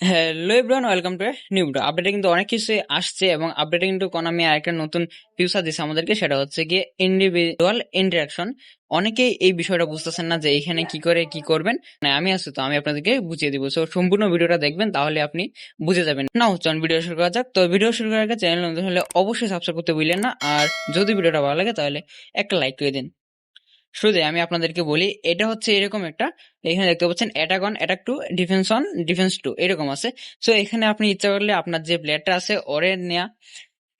Hello everyone welcome to new video আপডেটে কিন্তু অনেক কিছু আসছে এবং আপডেটে কিন্তু কোনামি আরেকটা নতুন ফিউচার দিচ্ছে আমাদেরকে, সেটা হচ্ছে গিয়ে ইন্ডিভিজুয়াল ইন্টারাকশন অনেকেই এই বিষয়টা বুঝতেছেন না যে এখানে কি করে, কি করবেন। মানে আমি আছি তো, আমি আপনাদেরকে বুঝিয়ে দিব। সো সম্পূর্ণ ভিডিওটা দেখবেন, তাহলে আপনি বুঝে যাবেন। না চলুন ভিডিও শুরু করা যাক। তো ভিডিও শুরু করার আগে চ্যানেল নতুন হলে অবশ্যই সাবস্ক্রাইব করতে ভুললেন না। আর যদি ভিডিওটা ভালো লাগে, তাহলে একটা লাইক করে দিন। শুরুতে আমি আপনাদেরকে বলি, এটা হচ্ছে এরকম একটা, এখানে দেখতে পাচ্ছেন attack on attack to defence on defence to এরকম আছে। সো এখানে আপনি ইচ্ছা করলে আপনার যে প্লেয়ারটা আছে, ওরে নেয়া।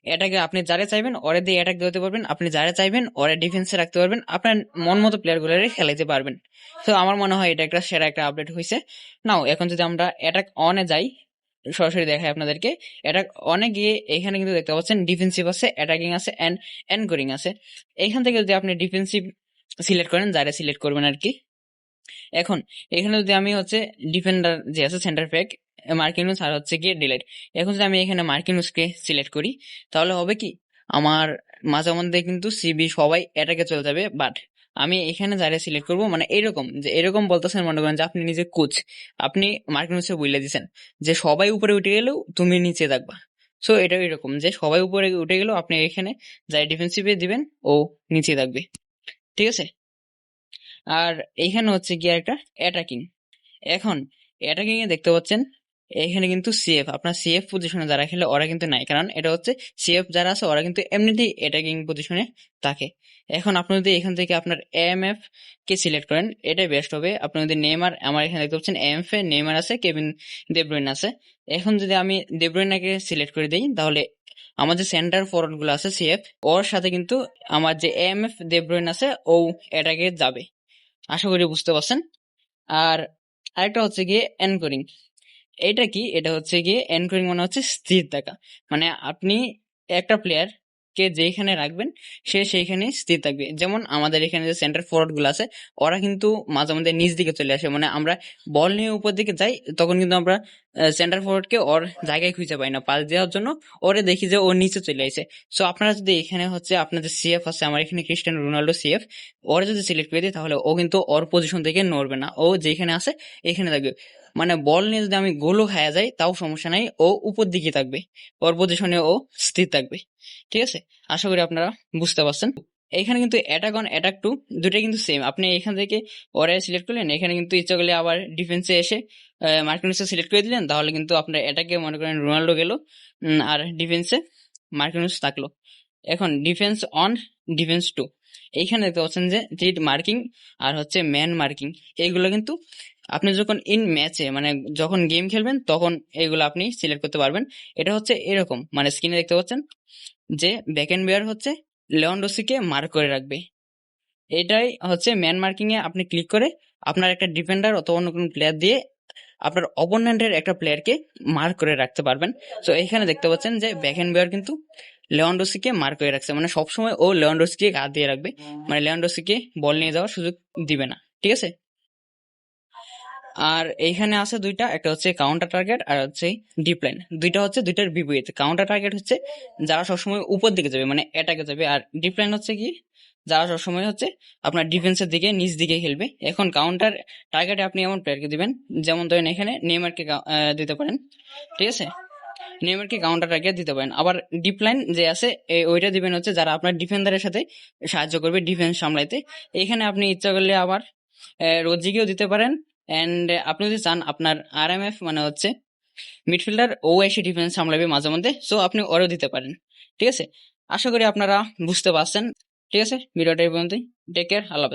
এটাকে আপনি যারে চাইবেন, ওরে দিয়ে অ্যাটাক দিতে পারবেন। আপনি যারে চাইবেন, ওরে ডিফেন্সে রাখতে পারবেন। আপনার মন মতো প্লেয়ারগুলো খেলাইতে পারবেন। তো আমার মনে হয় এটা একটা সেরা একটা আপডেট হয়েছে নাও এখন যদি আমরা অ্যাটাক অনে যাই, সরাসরি দেখায় আপনাদেরকে অ্যাটাক অনে গিয়ে এখানে কিন্তু দেখতে পাচ্ছেন ডিফেন্সিভ আছে অ্যাটাকিং আছে অ্যান্ড এনকোরিং আছে। এখান থেকে যদি আপনি ডিফেন্সিভ সিলেক্ট করেন, যারা সিলেক্ট করবেন আর কি এখন, এখানে যদি আমি হচ্ছে ডিফেন্ডার যে আছে সেন্টার প্যাক মার্কিনুস আর হচ্ছে গিয়ে ডিলেট এখন যদি আমি এখানে মার্কিনুসকে সিলেক্ট করি, তাহলে হবে কি? আমার মাঝে মধ্যে কিন্তু সিবি সবাই এটাকে চলে যাবে বাট আমি এখানে যারা সিলেক্ট করব মানে এরকম, যে এরকম বলতেছেন মনে করেন যে আপনি নিজে কোচ আপনি মার্কিনুসে বলে দিচ্ছেন যে সবাই উপরে উঠে গেলেও তুমি নিচে থাকবা। সো এটা এরকম, যে সবাই উপরে উঠে গেলেও আপনি এখানে যাই ডিফেন্সিভে দিবেন, ও নিচে থাকবে। ঠিক আছে? আর এইখানে হচ্ছে গিয়ে একটা অ্যাটাকিং এখন অ্যাটাকিং এ দেখতে পাচ্ছেন এখানে কিন্তু সিএফ আপনার সিএফ পজিশনে যারা খেলে ওরা কিন্তু নাই। কারণ এটা হচ্ছে সিএফ যারা আছে ওরা কিন্তু এমনিতেই অ্যাটাকিং পজিশনে থাকে। এখন আপনি যদি এখান থেকে আপনার এম এফ কে সিলেক্ট করেন, এটাই বেস্ট হবে। আপনি যদি নেমার আমার এখানে দেখতে পাচ্ছেন এম এফ এ নেমার আছে, কেভিন দেব্রুইন আছে। এখন যদি আমি দেব্রুইনাকে সিলেক্ট করে দিই, তাহলে আমার যে সেন্টার ফরওয়ার্ডগুলো আছে সিএফ ওর সাথে কিন্তু আমার যে এম এফ দেব্রইন আছে, ও এটাকে যাবে। আশা করি বুঝতে পারছেন? আর আরেকটা হচ্ছে গিয়ে এনকোরিং এটা কি? এটা হচ্ছে গিয়ে এনকোরিং মানে হচ্ছে স্থির থাকা মানে আপনি একটা প্লেয়ার কে যেখানে রাখবেন, সে সেইখানে স্থির থাকবে। যেমন আমাদের এখানে যে সেন্টার ফরওয়ার্ডগুলো আছে, ওরা কিন্তু মাঝে মধ্যে নিচ দিকে চলে আসে। মানে আমরা বল নিয়ে উপর দিকে যাই, তখন কিন্তু আমরা সেন্টার ফরওয়ার্ড কে ওর জায়গায় খুঁজে পাই না। পাস দেওয়ার জন্য ওরে দেখি যে ও নিচে চলে আসে। সো আপনারা যদি এখানে হচ্ছে আপনাদের সিএফ আছে, আমার এখানে ক্রিস্টিয়ানো রোনাল্ডো সিএফ ওরা যদি সিলেক্ট করে দিই, তাহলে ও কিন্তু ওর পজিশন থেকে নড়বে না। ও যেখানে আছে, এখানে থাকবে। মানে বল নিয়ে যদি আমি গোলও খায়া যাই, তাও সমস্যা নাই। ও উপর দিকে থাকবে ওর পজিশনে ও স্থির থাকবে। ঠিক আছে? আশা করি আপনারা বুঝতে পারছেন। এখানে কিন্তু অ্যাটাক অন অ্যাটাক টু দুটাই কিন্তু সেম আপনি এখান থেকে ওরা সিলেক্ট করলেন, এখানে কিন্তু ইচ্ছা করলে আবার ডিফেন্সে এসে মার্কিনুসে সিলেক্ট করে দিলেন। তাহলে কিন্তু আপনার অ্যাটাকে মনে করেন রোনাল্ডো গেল আর ডিফেন্সে মার্কিনুস থাকল। এখন ডিফেন্স অন ডিফেন্স টু এইখানে দেখতে পাচ্ছেন যে জিট মার্কিং আর হচ্ছে ম্যান মার্কিং এইগুলো কিন্তু আপনি যখন ইন ম্যাচে মানে যখন গেম খেলবেন, তখন এইগুলো আপনি সিলেক্ট করতে পারবেন। এটা হচ্ছে এরকম মানে স্ক্রিনে দেখতে পাচ্ছেন যে ব্যাকেন্ড বিয়ার হচ্ছে লেওয়ান্ডোসিকে মার্ক করে রাখবে। এটাই হচ্ছে ম্যান মার্কিং এ আপনি ক্লিক করে আপনার একটা ডিফেন্ডার অথবা অন্য কোনো প্লেয়ার দিয়ে আপনার অপোনেন্টের একটা প্লেয়ারকে মার্ক করে রাখতে পারবেন। তো এখানে দেখতে পাচ্ছেন যে ব্যাকেন্ড বিয়ার কিন্তু লেওয়ান্ডোসিকে মার্ক করে রাখছে। মানে সবসময় ও লেওয়ান্ডোসিকে গা দিয়ে রাখবে। মানে লেওয়ান্ডোসিকে বল নিয়ে যাওয়ার সুযোগ দিবে না। ঠিক আছে? আর এইখানে আছে দুইটা, একটা হচ্ছে কাউন্টার টার্গেট আর হচ্ছে ডিপ লাইন দুইটা হচ্ছে দুইটার বিপরীত। কাউন্টার টার্গেট হচ্ছে যারা সবসময় উপর দিকে যাবে মানে অ্যাটাকে যাবে। আর ডিপ লাইন হচ্ছে কি, যারা সবসময় হচ্ছে আপনার ডিফেন্সের দিকে, নিচ দিকে খেলবে। এখন কাউন্টার টার্গেটে আপনি এমন প্লেয়ারকে দিবেন, যেমন ধরেন এখানে নেইমারকে দিতে পারেন। ঠিক আছে? নেইমারকে কাউন্টার টার্গেট দিতে পারেন। আবার ডিপ লাইন যে আছে ওইটা দিবেন হচ্ছে যারা আপনার ডিফেন্ডারের সাথে সাহায্য করবে ডিফেন্স সামলাইতে। এখানে আপনি ইচ্ছা করলে আবার রোজিকেও দিতে পারেন। অ্যান্ড আপনি যদি চান, আপনার আর এম এফ মানে হচ্ছে মিডফিল্ডার ও এসে ডিফেন্স সামলাবে মাঝে মধ্যে সো আপনি ওরও দিতে পারেন। ঠিক আছে? আশা করি আপনারা বুঝতে পারছেন। ঠিক আছে? ভিডিওটা এই পর্যন্তই। টেক কেয়ার আল্লাহ